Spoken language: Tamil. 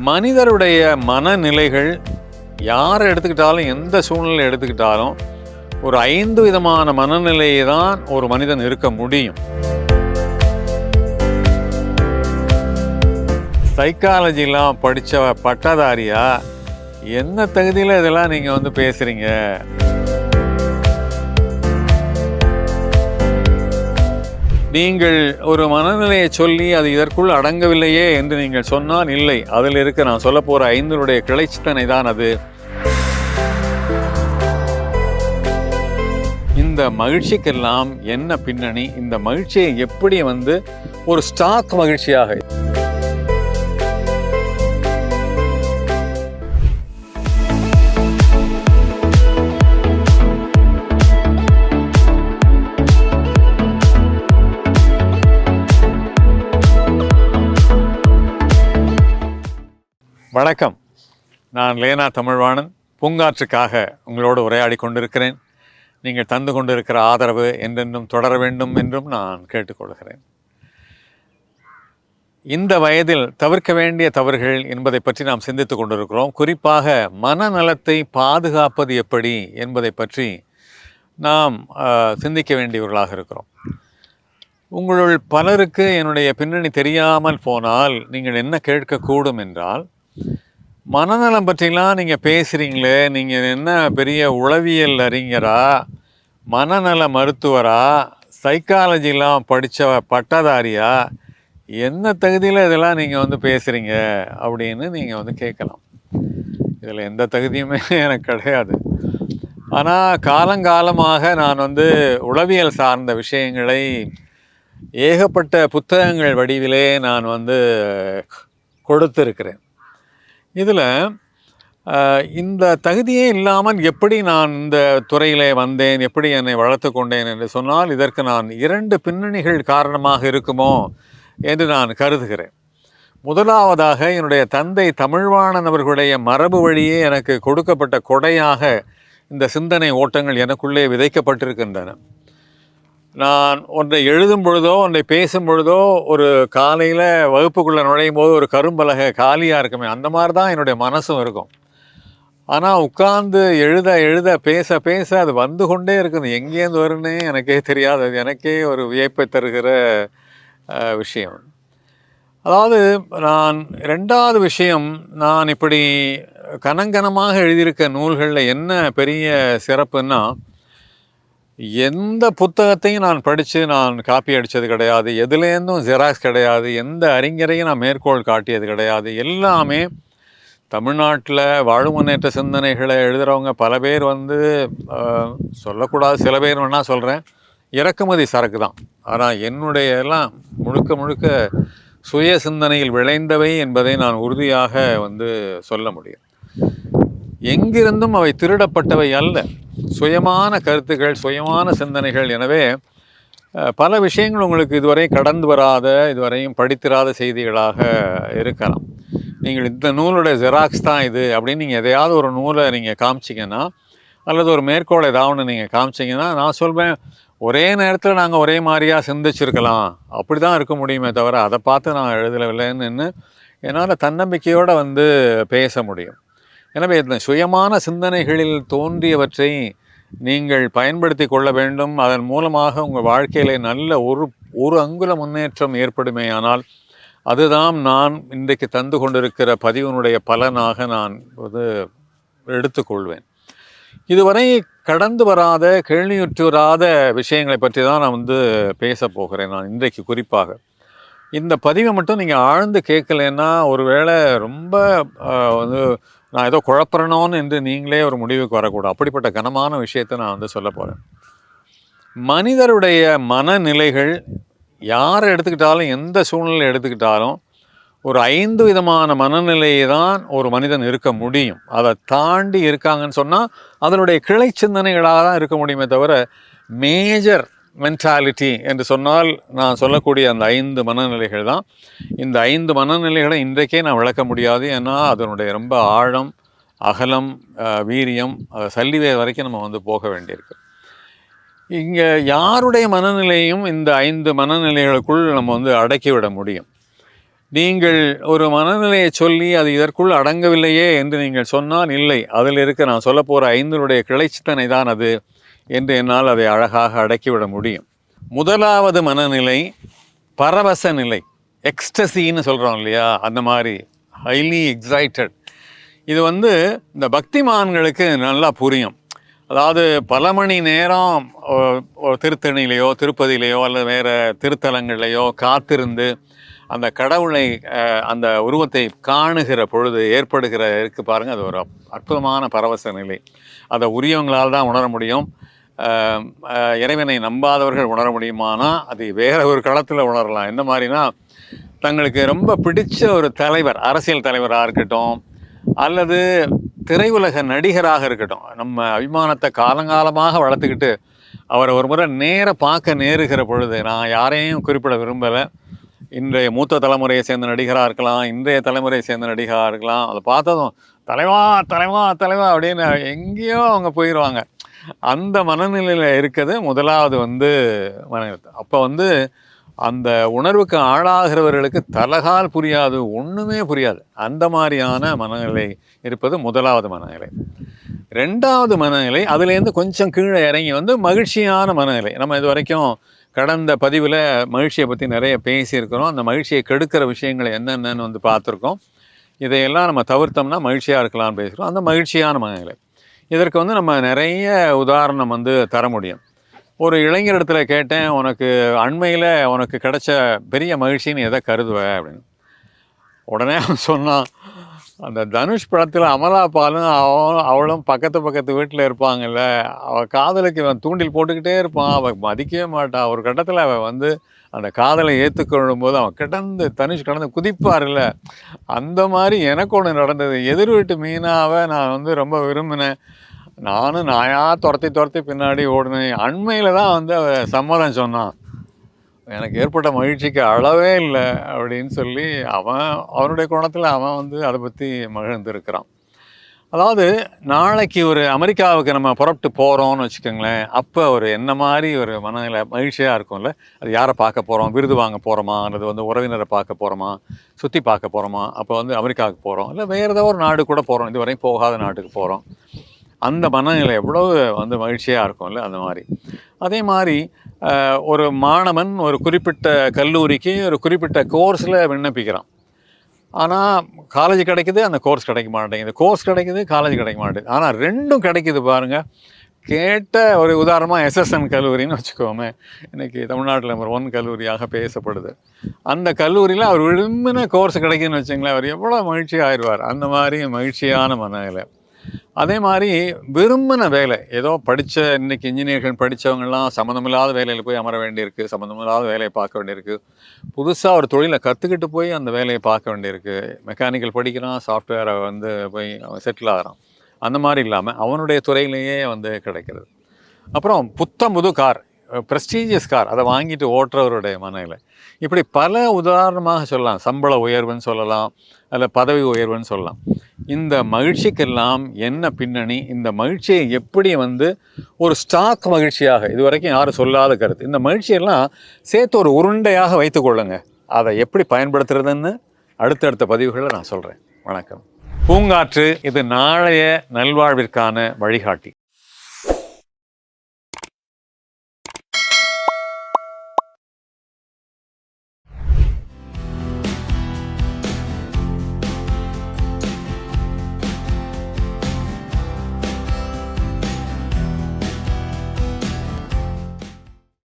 மனிதருடைய மனநிலைகள் யாரை எடுத்துக்கிட்டாலும் எந்த சூழ்நிலை எடுத்துக்கிட்டாலும் ஒரு ஐந்து விதமான மனநிலையை தான் ஒரு மனிதன் இருக்க முடியும். சைக்காலஜிலாம் படித்த பட்டதாரியா என்ன தகுதியில் இதெல்லாம் நீங்கள் வந்து பேசுகிறீங்க நீங்கள் ஒரு மனநிலையை சொல்லி அது இதற்குள் அடங்கவில்லையே என்று நீங்கள் சொன்னால் இல்லை. அதில் இருக்க நான் சொல்ல போகிற ஐந்தனுடைய கிளைச்சித்தனை தான் அது. இந்த மகிழ்ச்சிக்கெல்லாம் என்ன பின்னணி? இந்த மகிழ்ச்சியை எப்படி வந்து ஒரு ஸ்டாக் மகிழ்ச்சியாக வணக்கம். நான் லேனா தமிழ்வாணன். பூங்காற்றுக்காக உங்களோடு உரையாடி கொண்டிருக்கிறேன். நீங்கள் தந்து கொண்டிருக்கிற ஆதரவு என்றென்றும் தொடர வேண்டும் என்றும் நான் கேட்டுக்கொள்கிறேன். இந்த வயதில் தவிர்க்க வேண்டிய தவறுகள் என்பதை பற்றி நாம் சிந்தித்துக் கொண்டிருக்கிறோம். குறிப்பாக மனநலத்தை பாதுகாப்பது எப்படி என்பதை பற்றி நாம் சிந்திக்க வேண்டியவர்களாக இருக்கிறோம். உங்களுள் பலருக்கு என்னுடைய பின்னணி தெரியாமல் போனால் நீங்கள் என்ன கேட்கக்கூடும் என்றால் மனநலம் பற்றிலாம் நீங்கள் பேசுகிறீங்களே நீங்கள் என்ன பெரிய உளவியல் அறிஞரா மனநல மருத்துவரா சைக்காலஜிலாம் படித்த பட்டதாரியா என்ன தகுதியில் இதெல்லாம் நீங்கள் வந்து பேசுகிறீங்க அப்படின்னு நீங்கள் வந்து கேட்கலாம். இதில் எந்த தகுதியுமே எனக்கு கிடையாது. ஆனால் காலங்காலமாக நான் வந்து உளவியல் சார்ந்த விஷயங்களை ஏகப்பட்ட புத்தகங்கள் வடிவிலே நான் வந்து கொடுத்துருக்கிறேன். இதில் இந்த தகுதியே இல்லாமல் எப்படி நான் இந்த துறையிலே வந்தேன் எப்படி என்னை வளர்த்து கொண்டேன் என்று சொன்னால் இதற்கு நான் இரண்டு பின்னணிகள் காரணமாக இருக்குமோ என்று நான் கருதுகிறேன். முதலாவதாக என்னுடைய தந்தை தமிழ்வாணன் அவர்களுடைய மரபு வழியே எனக்கு கொடுக்கப்பட்ட கொடையாக இந்த சிந்தனை ஓட்டங்கள் எனக்குள்ளே விதைக்கப்பட்டிருக்கின்றன. நான் ஒன்றை எழுதும் பொழுதோ ஒன்றை பேசும் பொழுதோ ஒரு காலையில் வகுப்புக்குள்ளே நுழையும் போது ஒரு கரும்பலகை காலியாக இருக்குமே அந்த மாதிரி தான் என்னுடைய மனசும் இருக்கும். ஆனால் உட்கார்ந்து எழுத எழுத பேச பேச அது வந்து கொண்டே இருக்குது. எங்கேருந்து வரும்னே எனக்கே தெரியாது. அது எனக்கே ஒரு வியப்பை தருகிற விஷயம். அதாவது நான் ரெண்டாவது விஷயம் நான் இப்படி கனங்கனமாக எழுதியிருக்க நூல்களில் என்ன பெரிய சிறப்புன்னா எந்த புத்தகத்தையும் நான் படித்து நான் காப்பி அடித்தது கிடையாது. எதுலேருந்தும் ஜெராக்ஸ் கிடையாது. எந்த அறிஞரையும் நான் மேற்கோள் காட்டியது கிடையாது. எல்லாமே தமிழ்நாட்டில் வாழும் முன்னேற்ற சிந்தனைகளை எழுதுகிறவங்க பல பேர் வந்து சொல்லக்கூடாது. சில பேர் வேணால் சொல்கிறேன் இறக்குமதி சரக்கு தான். ஆனால் என்னுடைய எல்லாம் முழுக்க முழுக்க சுய சிந்தனையில் விளைந்தவை என்பதை நான் உறுதியாக வந்து சொல்ல முடியும். எங்கிருந்தும் அவை திருடப்பட்டவை அல்ல. சுயமான கருத்துக்கள் சுயமான சிந்தனைகள். எனவே பல விஷயங்கள் உங்களுக்கு இதுவரை கடந்து வராத இதுவரையும் படித்திராத செய்திகளாக இருக்கலாம். நீங்கள் இந்த நூலுடைய ஜெராக்ஸ் தான் இது அப்படின்னு நீங்கள் எதையாவது ஒரு நூலை நீங்கள் காமிச்சிங்கன்னா அல்லது ஒரு மேற்கோள் ஏதாவது நீங்கள் காமிச்சிங்கன்னா நான் சொல்வேன் ஒரே நேரத்தில் நாங்கள் ஒரே மாதிரியாக சிந்திச்சிருக்கலாம். அப்படி தான் இருக்க முடியுமே தவிர அதை பார்த்து நான் எழுதவில்லைன்னு என்னால் தன்னம்பிக்கையோடு வந்து பேச முடியும். எனவே இந்த சுயமான சிந்தனைகளில் தோன்றியவற்றை நீங்கள் பயன்படுத்தி கொள்ள வேண்டும். அதன் மூலமாக உங்கள் வாழ்க்கையிலே நல்ல ஒரு ஒரு அங்குல முன்னேற்றம் ஏற்படுமேயானால் அதுதான் நான் இன்றைக்கு தந்து கொண்டிருக்கிற பதிவினுடைய பலனாக நான் வந்து எடுத்துக்கொள்வேன். இதுவரை கடந்து வராத கேள்வியுற்று வராத விஷயங்களை பற்றி தான் நான் வந்து பேச போகிறேன். நான் இன்றைக்கு குறிப்பாக இந்த பதிவை மட்டும் நீங்கள் ஆழ்ந்து கேட்கலன்னா ஒருவேளை ரொம்ப வந்து நான் ஏதோ குழப்பறணும்னு என்று நீங்களே ஒரு முடிவுக்கு வரக்கூடாது அப்படிப்பட்ட கனமான விஷயத்தை நான் வந்து சொல்ல போகிறேன் மனிதருடைய மனநிலைகள் யார் எடுத்துக்கிட்டாலும் எந்த சூழ்நிலை எடுத்துக்கிட்டாலும் ஒரு ஐந்து விதமான மனநிலையை தான் ஒரு மனிதன் இருக்க முடியும். அதை தாண்டி இருக்காங்கன்னு சொன்னால் அதனுடைய கிளை சிந்தனைகளாக தான் இருக்க முடியுமே தவிர மேஜர் மென்டாலிட்டி என்று சொன்னால் நான் சொல்லக்கூடிய அந்த ஐந்து மனநிலைகள் தான். இந்த ஐந்து மனநிலைகளை இன்றைக்கே நான் விளக்க முடியாது. ஏன்னா அதனுடைய ரொம்ப ஆழம் அகலம் வீரியம் சல்லிவே வரைக்கும் நம்ம வந்து போக வேண்டியிருக்கு. இங்கே யாருடைய மனநிலையும் இந்த ஐந்து மனநிலைகளுக்குள் நம்ம வந்து அடக்கிவிட முடியும். நீங்கள் ஒரு மனநிலையை சொல்லி அது இதற்குள் அடங்கவில்லையே என்று நீங்கள் சொன்னால் இல்லை. அதில் இருக்க நான் சொல்ல போகிற ஐந்தினுடைய கிளைச்சித்தனை தான் அது. என்று என்னால் அதை அழகாக அடக்கிவிட முடியும். முதலாவது மனநிலை பரவச நிலை எக்ஸ்டசின்னு சொல்கிறோம் இல்லையா? அந்த மாதிரி ஹைலி எக்ஸைட்டட் இது வந்து இந்த பக்திமான்களுக்கு நல்லா புரியும். அதாவது பல மணி நேரம் ஒ- ஒரு திருத்தணிலையோ திருப்பதியிலையோ அல்லது வேறு திருத்தலங்களிலையோ காத்திருந்து அந்த கடவுளை அந்த உருவத்தை காணுகிற பொழுது ஏற்படுகிற இருக்கு பாருங்கள் அது ஒரு அப்- அற்புதமான பரவச நிலை. அதை உரியவங்களால் தான் உணர முடியும். இறைவனை நம்பாதவர்கள் உணர முடியுமானா? அது வேற ஒரு களத்தில் உணரலாம். என்ன மாதிரினா தங்களுக்கு ரொம்ப பிடிச்ச ஒரு தலைவர் அரசியல் தலைவராக இருக்கட்டும் அல்லது திரையுலக நடிகராக இருக்கட்டும் நம்ம அபிமானத்தை காலங்காலமாக வளர்த்துக்கிட்டு அவரை ஒரு முறை நேராக பார்க்க நேருகிற பொழுது நான் யாரையும் குறிப்பிட விரும்பலை. இன்றைய மூத்த தலைமுறையை சேர்ந்த நடிகராக இருக்கலாம் இன்றைய தலைமுறையை சேர்ந்த நடிகராக இருக்கலாம். அதை பார்த்ததும் தலைவா தலைவா தலைவா அப்படின்னு எங்கேயோ அவங்க போயிடுவாங்க அந்த மனநிலையில் இருக்கிறது முதலாவது வந்து மனநிலை அப்போ வந்து அந்த உணர்வுக்கு ஆளாகிறவர்களுக்கு தலகால் புரியாது ஒன்றுமே புரியாது. அந்த மாதிரியான மனநிலை இருப்பது முதலாவது மனநிலை. ரெண்டாவது மனநிலை அதுலேருந்து கொஞ்சம் கீழே இறங்கி வந்து மகிழ்ச்சியான மனநிலை. நம்ம இது வரைக்கும் கடந்த பதிவில் மகிழ்ச்சியை பற்றி நிறைய பேசியிருக்கிறோம். அந்த மகிழ்ச்சியை கெடுக்கிற விஷயங்களை என்னென்னு வந்து பார்த்துருக்கோம். இதையெல்லாம் நம்ம தவிர்த்தோம்னா மகிழ்ச்சியாக இருக்கலாம்னு பேசுகிறோம் அந்த மகிழ்ச்சியான மனநிலை. இதற்கு வந்து நம்ம நிறைய உதாரணம் வந்து தர முடியும். ஒரு இளைஞரிடத்துல கேட்டேன் உனக்கு அண்மையில் உனக்கு கிடைச்ச பெரிய மகிழ்ச்சின்னு எதை கருதுவ? அப்படின்னு. உடனே அவன் சொன்னான் அந்த தனுஷ் படத்தில் அமலா பாலும் அவளும் அவளும் பக்கத்து பக்கத்து வீட்டில் இருப்பாங்கல்ல. அவள் காதலுக்கு இவன் தூண்டில் போட்டுக்கிட்டே இருப்பான். அவள் மதிக்கவே மாட்டான் ஒரு கட்டத்தில் அவள் வந்து அந்த காதலை ஏற்றுக்கொள்ளும் போது அவன் கிடந்து தனுஷ் கடந்து குதிப்பார்ல அந்த மாதிரி எனக்கு ஒன்று நடந்தது. எதிர் வீட்டு மீனாவை நான் வந்து ரொம்ப விரும்பினேன். நானும் நாயாக துரத்தி துரத்தி பின்னாடி ஓடினேன். அண்மையில் தான் வந்து அவள் சம்மதம் சொன்னான். எனக்கு ஏற்பட்ட மகிழ்ச்சிக்கு அளவே இல்லை அப்படின்னு சொல்லி அவன் அவனுடைய கோணத்தில் அவன் வந்து அதை பற்றி மகிழ்ந்திருக்கிறான். அதாவது நாளைக்கு ஒரு அமெரிக்காவுக்கு நம்ம புறப்பட்டு போகிறோம்னு வச்சுக்கோங்களேன் அப்போ ஒரு என்ன மாதிரி ஒரு மனநில மகிழ்ச்சியாக இருக்கும்ல? அது யாரை பார்க்க போகிறோம் விருது வாங்க போகிறோமா அல்லது வந்து உறவினரை பார்க்க போகிறோமா சுற்றி பார்க்க போகிறோமா அப்போ வந்து அமெரிக்காவுக்கு போகிறோம் இல்லை வேறு ஏதோ ஒரு நாடு கூட போகிறோம் இதுவரையும் போகாத நாட்டுக்கு போகிறோம் அந்த மனநிலை எவ்வளவு வந்து மகிழ்ச்சியாக இருக்கும்ல அந்த மாதிரி. அதே மாதிரி ஒரு மாணவன் ஒரு குறிப்பிட்ட கல்லூரிக்கு ஒரு குறிப்பிட்ட கோர்ஸில் விண்ணப்பிக்கிறான். ஆனால் காலேஜ் கிடைக்குது அந்த கோர்ஸ் கிடைக்க மாட்டேங்குது. கோர்ஸ் கிடைக்குது காலேஜ் கிடைக்க மாட்டேங்குது. ஆனால் ரெண்டும் கிடைக்குது பாருங்கள் கேட்ட ஒரு உதாரணமாக எஸ்எஸ்என் கல்லூரின்னு வச்சுக்கோமே. இன்றைக்கி தமிழ்நாட்டில் நம்பர் ஒன் கல்லூரியாக பேசப்படுது. அந்த கல்லூரியில் அவர் விரும்பின கோர்ஸ் கிடைக்குதுன்னு வச்சுங்களேன் அவர் எவ்வளோ மகிழ்ச்சி ஆயிடுவார். அந்த மாதிரி மகிழ்ச்சியான மனநிலை. அதே மாதிரி விரும்பின வேலை ஏதோ படித்த இன்றைக்கி இன்ஜினியர்கள் படித்தவங்கெல்லாம் சம்மந்தமில்லாத வேலையில் போய் அமர வேண்டியிருக்கு சம்மந்தமில்லாத வேலையை பார்க்க வேண்டியிருக்கு. புதுசாக ஒரு தொழிலை கற்றுக்கிட்டு போய் அந்த வேலையை பார்க்க வேண்டியிருக்கு. மெக்கானிக்கல் படிக்கிறான் சாஃப்ட்வேரை வந்து போய் அவன் செட்டில் ஆகிறான். அந்த மாதிரி இல்லாமல் அவனுடைய துறையிலேயே வந்து கிடைக்கிறது. அப்புறம் புத்தம் புது கார். ப்ரெஸ்டீஜியஸ் கார் அதை வாங்கிட்டு ஓட்டுறவருடைய மனநிலை. இப்படி பல உதாரணமாக சொல்லலாம். சம்பள உயர்வுன்னு சொல்லலாம். அல்ல பதவி உயர்வுன்னு சொல்லலாம். இந்த மகிழ்ச்சிக்கெல்லாம் என்ன பின்னணி? இந்த மகிழ்ச்சியை எப்படி வந்து ஒரு ஸ்டாக் மகிழ்ச்சியாக இது வரைக்கும் யாரும் சொல்லாத கருத்து. இந்த மகிழ்ச்சியெல்லாம் சேர்த்து ஒரு உருண்டையாக வைத்துக்கொள்ளுங்க அதை எப்படி பயன்படுத்துறதுன்னு அடுத்தடுத்த பதிவுகளை நான் சொல்கிறேன் வணக்கம். பூங்காற்று இது நாளைய நல்வாழ்விற்கான வழிகாட்டி.